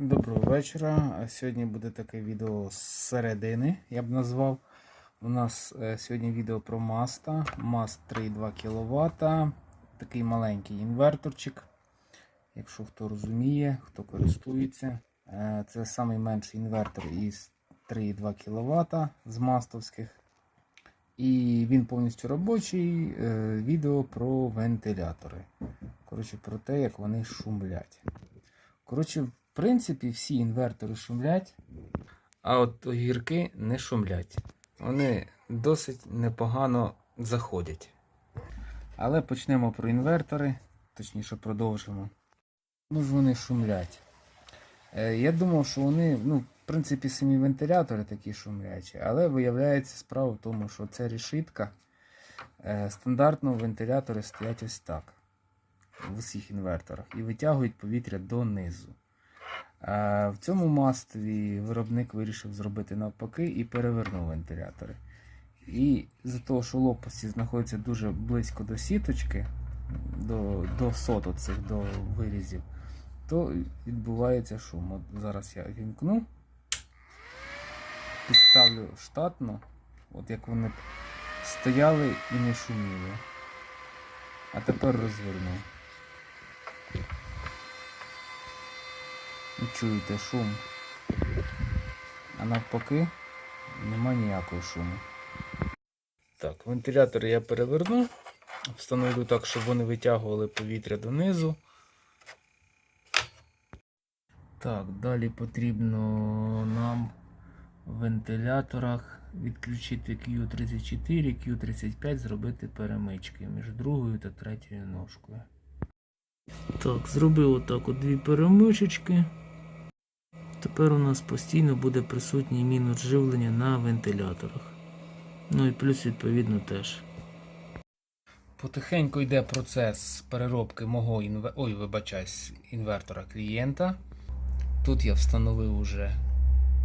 Доброго вечора. Сьогодні буде таке відео з середини, я б назвав. У нас е, сьогодні відео про Маста. Маст 3,2 кВт. Такий маленький інверторчик. Якщо хто розуміє, хто користується. Е, Це найменший інвертор із 3,2 кВт з мастовських. І він повністю робочий. Е, Відео про вентилятори. Коротше, про те, як вони шумлять. Коротше, принципі, всі інвертори шумлять, а от огірки не шумлять. Вони досить непогано заходять. Але почнемо про інвертори, точніше продовжимо. Ну ж вони шумлять. Е, я думав, що вони, ну, в принципі, самі вентилятори такі шумлячі, але виявляється справа в тому, що це решітка. Е, стандартно вентилятори стоять ось так в усіх інверторах і витягують повітря донизу. В цьому мастові виробник вирішив зробити навпаки і перевернув вентилятори. І з-за того, що лопасті знаходяться дуже близько до сіточки, до, до соту цих до вирізів, то відбувається шум. От зараз я вімкну, підставлю штатно, от як вони стояли і не шуміли. А тепер розверну. І чуєте шум. А навпаки нема ніякого шуму. Так, вентилятори я переверну. Встановлю так, щоб вони витягували повітря донизу. Так, далі потрібно нам в вентиляторах відключити Q34, Q35, зробити перемички між другою та третьою ножкою. Так, зробив отак от дві перемичечки. Тепер у нас постійно буде присутній мінус живлення на вентиляторах. Ну і плюс, відповідно, теж. Потихеньку йде процес переробки мого інве... Ой, вибачаюсь, інвертора клієнта. Тут я встановив уже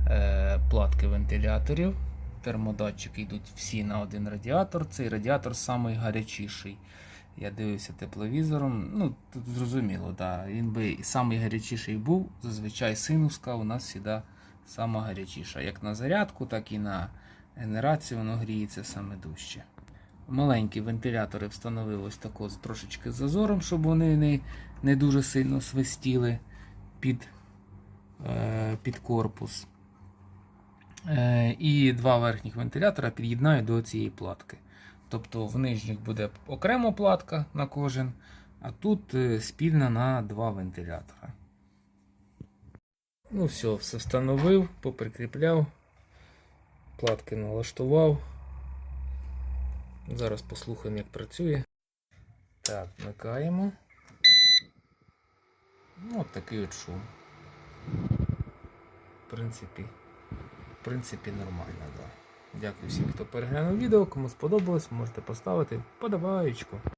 е, платки вентиляторів. Термодатчики йдуть всі на один радіатор. Цей радіатор самий гарячіший. Я дивився тепловізором. Ну, тут зрозуміло, да. він би і самий гарячіший був. Зазвичай синуска у нас завжди сама гарячіша. Як на зарядку, так і на генерацію воно гріється саме дужче. Маленькі вентилятори встановили ось тако трошечки зазором, щоб вони не, не дуже сильно свистіли під, е, під корпус. Е, і два верхніх вентилятора під'єднаю до цієї платки. Тобто в нижніх буде окремо платка на кожен, а тут е, спільна на два вентилятора. Ну, все, все встановив, поприкріпляв, платки налаштував. Зараз послухаємо, як працює. Так, вмикаємо. Ну, от такий от шум. В принципі, в принципі, нормально, так. Да. Дякую всім, хто переглянув відео. Кому сподобалось, можете поставити подобаєчку.